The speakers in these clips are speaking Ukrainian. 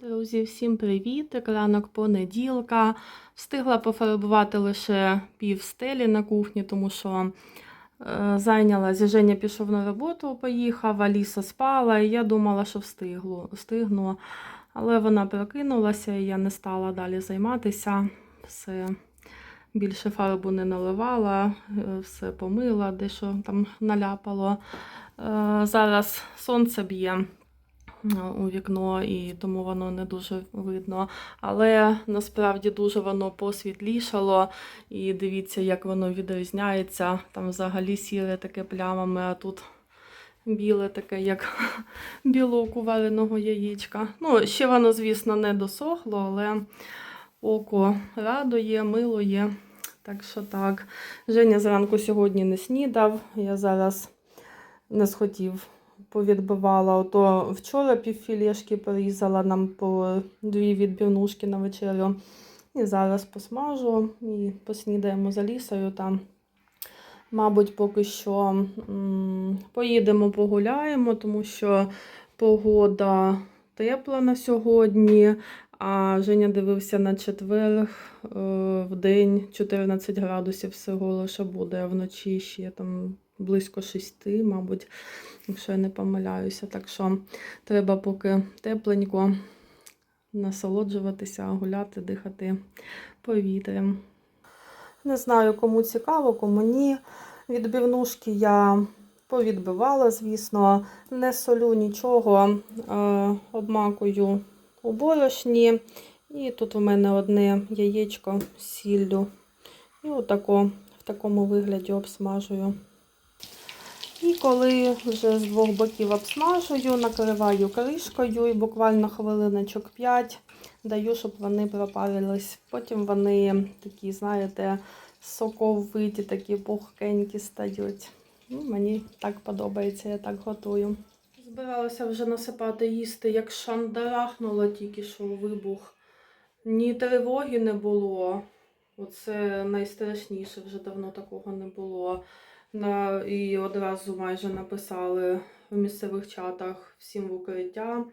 Друзі, всім привіт! Ранок понеділка. Встигла пофарбувати лише пів стелі на кухні, тому що е, зайнялася. Женя пішов на роботу, поїхав, Аліса спала, і я думала, що встиглу, встигну. Але вона прокинулася, і я не стала далі займатися. Все більше фарбу не наливала, е, все помила, дещо там наляпало. Е, Зараз сонце б'є у вікно, і тому воно не дуже видно. Але насправді дуже воно посвітлішало. І дивіться, як воно відрізняється. Там взагалі сіре таке плямами, а тут біле таке, як білок у вареного яєчка. Ну, ще воно, звісно, не досохло, але око радує, милує. Так що так. Женя зранку сьогодні не снідав. Я зараз не схотів повідбивала. Ото вчора півфілешки порізала нам по дві відбивнушки на вечерю. І зараз посмажу і поснідаємо за лісою там. Мабуть, поки що м, поїдемо погуляємо, тому що погода тепла на сьогодні. А Женя дивився на четвер е, в день 14 градусів всього лише буде, а вночі ще там близько 6, мабуть, якщо я не помиляюся. Так що треба поки тепленько насолоджуватися, гуляти, дихати повітрям. Не знаю, кому цікаво, кому ні. Відбивнушки я повідбивала, звісно, не солю нічого, е, обмакую у борошні. І тут у мене одне яєчко з сіллю. І отако, в такому вигляді обсмажую. І коли вже з двох боків обсмажую, накриваю кришкою і буквально хвилиночок 5 даю, щоб вони пропарились. Потім вони такі, знаєте, соковиті, такі пухкенькі стають. Ну, мені так подобається, я так готую. Збиралася вже насипати їсти, як шандарахнуло тільки що вибух. Ні тривоги не було. Оце найстрашніше, вже давно такого не було. На, і одразу майже написали в місцевих чатах всім в укриття,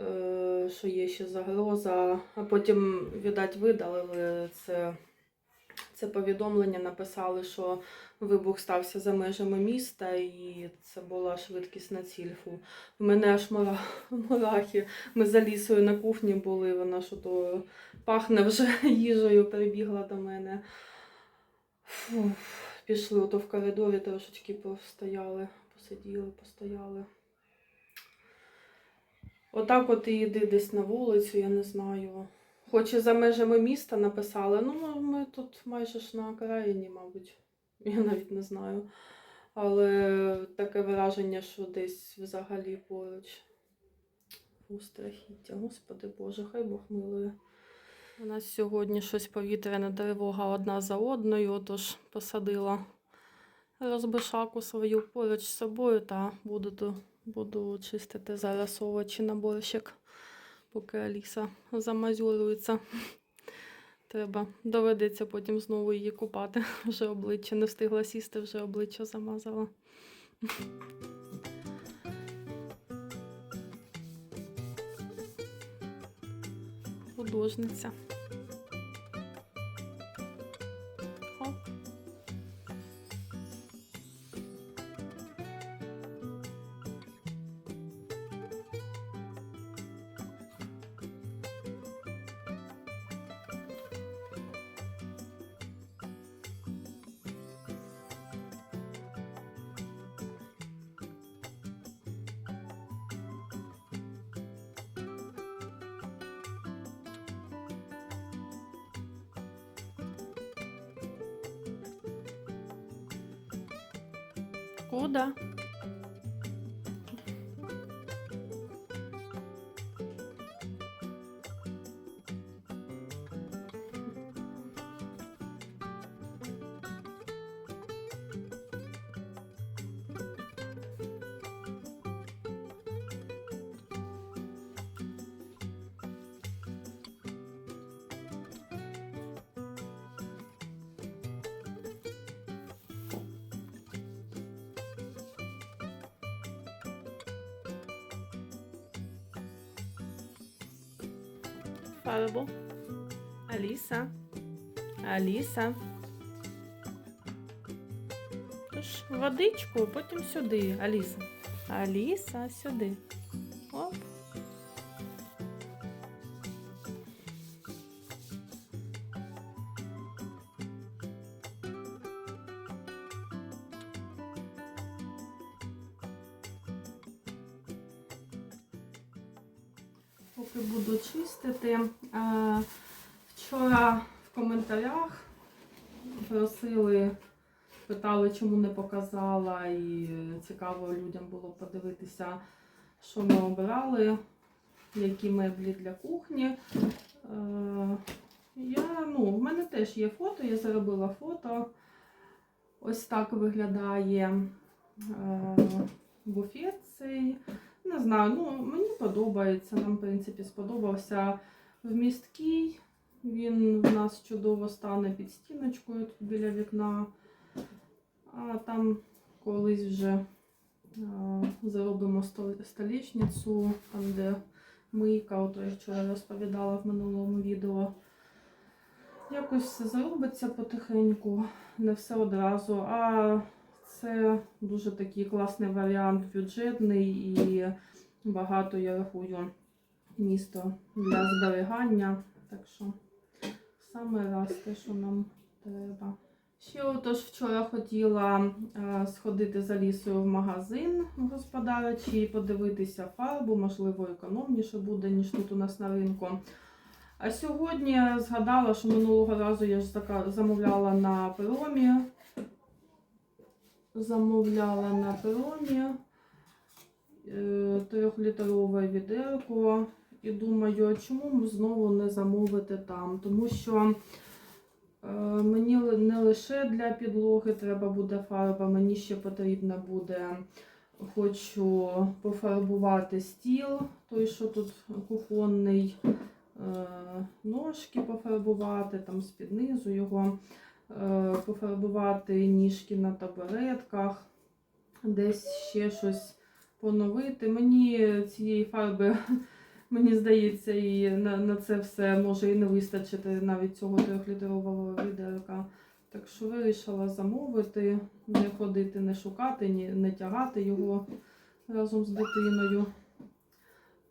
е, що є ще загроза. А потім, віддать, видалили це, це повідомлення, написали, що вибух стався за межами міста, і це була швидкісна ціль. Фу. В мене аж мура- мурахи. Ми за лісою на кухні були, вона що то пахне вже їжею, прибігла до мене. Фу. Пішли ото в коридорі, трошечки постояли, посиділи, постояли. Отак от і йди десь на вулицю, я не знаю. Хоч і за межами міста написали, ну ми тут майже ж на окраїні, мабуть, я навіть не знаю. Але таке враження, що десь взагалі поруч. У страхіття, господи Боже, хай Бог милує. У нас сьогодні щось повітряна тривога одна за одною, отож посадила розбишаку свою поруч з собою та буду, буду чистити зараз овочі на борщик, поки Аліса замазюрується. Треба, доведеться потім знову її купати. Вже обличчя не встигла сісти, вже обличчя замазала. Художниця. Оп. Куда? Фарбу? Alisa. Аліса. Тож водичку, потім сюди. Аліса. Аліса, сюди. Оп. Чистити. Е, Вчора в коментарях просили, питали, чому не показала, і цікаво людям було подивитися, що ми обирали, які меблі для кухні. Е, Я, ну, в мене теж є фото, я заробила фото. Ось так виглядає е, буфет цей. Не знаю, ну мені подобається. Нам, в принципі, сподобався вмісткий. Він в нас чудово стане під стіночкою тут біля вікна. А там колись вже а, зробимо стол- столішницю, там де мийка, ото я вчора розповідала в минулому відео. Якось все заробиться потихеньку, не все одразу. А це дуже такий класний варіант, бюджетний і багато, я рахую, місто для зберігання. Так що саме раз те, що нам треба. Ще отож вчора хотіла е, сходити за лісою в магазин господарчий, подивитися фарбу, можливо, економніше буде, ніж тут у нас на ринку. А сьогодні згадала, що минулого разу я ж замовляла на перомі. Замовляла на перомі е, трьохлітрове відерко. І думаю, чому знову не замовити там? Тому що е, мені не лише для підлоги треба буде фарба, мені ще потрібно буде, хочу пофарбувати стіл, той, що тут кухонний, е, ножки пофарбувати, там з-під низу його, пофарбувати ніжки на табуретках, десь ще щось поновити. Мені цієї фарби Мені здається, і на, на це все може і не вистачити навіть цього трьохлітрового відерка. Так що вирішила замовити, не ходити, не шукати, ні, не тягати його разом з дитиною.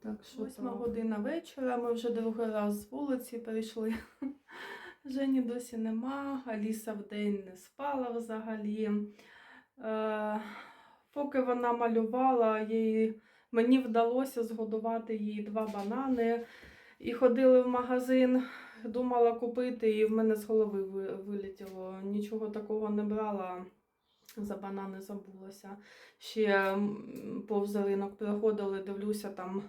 Так що Восьма година вечора, ми вже другий раз з вулиці прийшли. Жені досі нема, Аліса вдень не спала взагалі. Е, поки вона малювала, їй Мені вдалося згодувати їй два банани. І ходили в магазин, думала купити, і в мене з голови ви- вилетіло. Нічого такого не брала, за банани забулася. Ще повз ринок приходили, дивлюся, там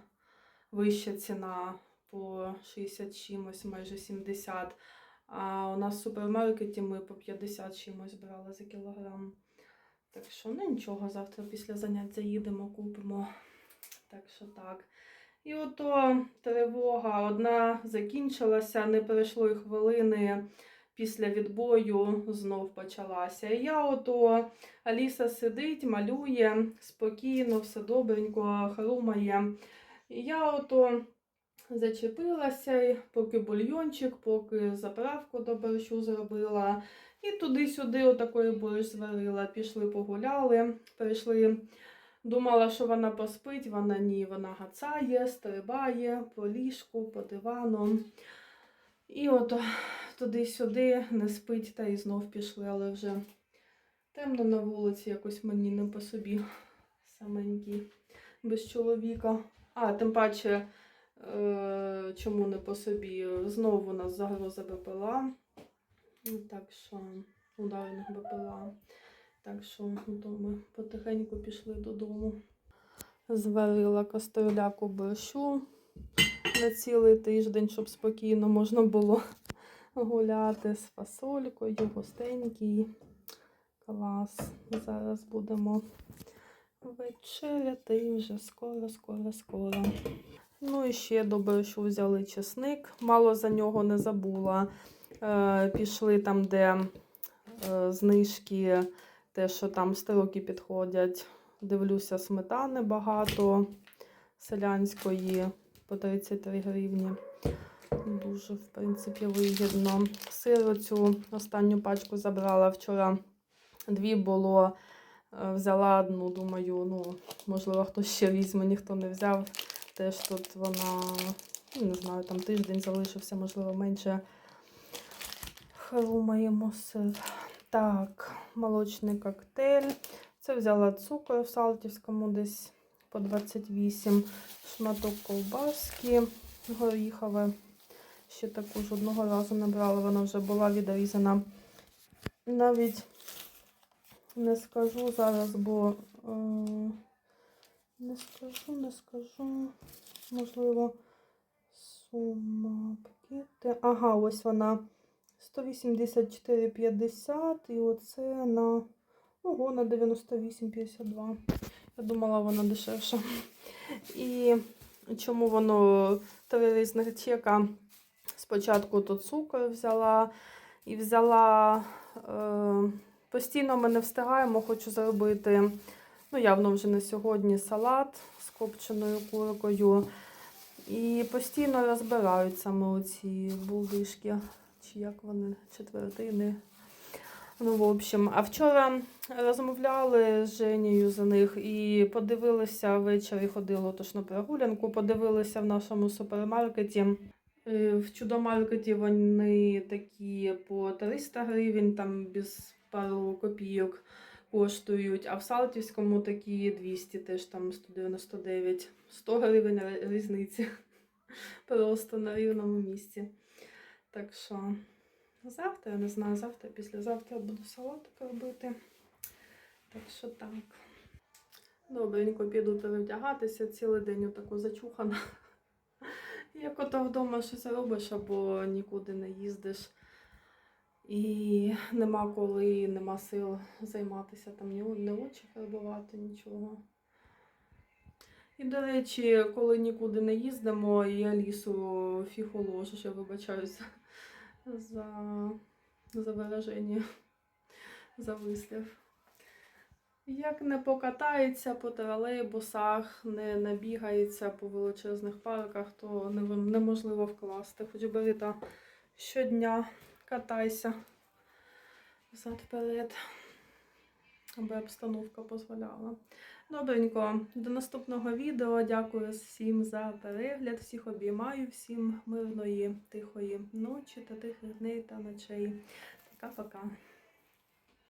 вища ціна по 60 чимось, майже 70. А у нас в супермаркеті ми по 50 чимось брали за кілограм. Так що, ну нічого, завтра після занять заїдемо, купимо. Так що так. І ото тривога одна закінчилася, не пройшло й хвилини після відбою знов почалася. І я ото Аліса сидить, малює спокійно, все добренько, хрумає. І я ото зачепилася, поки бульйончик, поки заправку до борщу зробила. І туди-сюди отакої борщ зварила. Пішли погуляли, прийшли. Думала, що вона поспить, вона ні, вона гацає, стрибає по ліжку, по дивану. І от туди-сюди не спить та і знов пішли, але вже темно на вулиці, якось мені не по собі саменький, без чоловіка. А, тим паче, чому не по собі? Знову у нас загроза БПЛА. Так що ударних БПЛА. Так що ми потихеньку пішли додому. Зварила кастрюляку борщу на цілий тиждень, щоб спокійно можна було гуляти з фасолькою, густенький. Клас. Зараз будемо вечеряти і вже скоро, скоро, скоро. Ну і ще до борщу взяли чесник. Мало за нього не забула. Е, пішли там, де е, знижки те, що там строки підходять. Дивлюся, сметани багато селянської по 33 гривні. Дуже, в принципі, вигідно. Сиру цю останню пачку забрала вчора. Дві було. Е, Взяла одну, думаю, ну, можливо, хтось ще візьме, ніхто не взяв. Теж тут вона, ну, не знаю, там тиждень залишився, можливо, менше. Хрумаємо сир. Так, молочний коктейль. Це взяла цукор в Салтівському десь по 28, шматок ковбаски горіхове. Ще таку ж одного разу набрала, вона вже була відрізана. Навіть не скажу зараз, бо е, не скажу, не скажу. Можливо, сума пакети. Ага, ось вона 184,50 і оце на ого, на 98,52. Я думала, вона дешевша. І чому воно три різних чека? Спочатку тут цукор взяла і взяла. Е, постійно ми не встигаємо, хочу зробити. Ну, явно вже не сьогодні салат з копченою куркою. І постійно розбирають саме оці булдишки, чи як вони, четвертини. Ну, в общем, а вчора розмовляли з Женєю за них і подивилися ввечері, ходило тож на прогулянку, подивилися в нашому супермаркеті. Е, В чудомаркеті вони такі по 300 гривень, там без пару копійок коштують, а в Салтівському такі 200, теж там 199, 100 гривень різниці. Просто на рівному місці. Так що завтра, я не знаю, завтра, післязавтра буду салатик робити. Так що так. Добренько піду перевдягатися цілий день отако зачухана. Як ото вдома щось робиш або нікуди не їздиш. І нема коли, нема сил займатися там ні, не очі фарбувати, нічого. І, до речі, коли нікуди не їздимо, і Алісу фіху я вибачаюся за, за вираження, за вислів. Як не покатається по тролейбусах, не набігається по величезних парках, то неможливо вкласти. Хоч би Віта щодня катайся взад-вперед, аби обстановка дозволяла. Добренько, до наступного відео. Дякую всім за перегляд. Всіх обіймаю, всім мирної, тихої ночі та тихих дней та ночей. Пока-пока.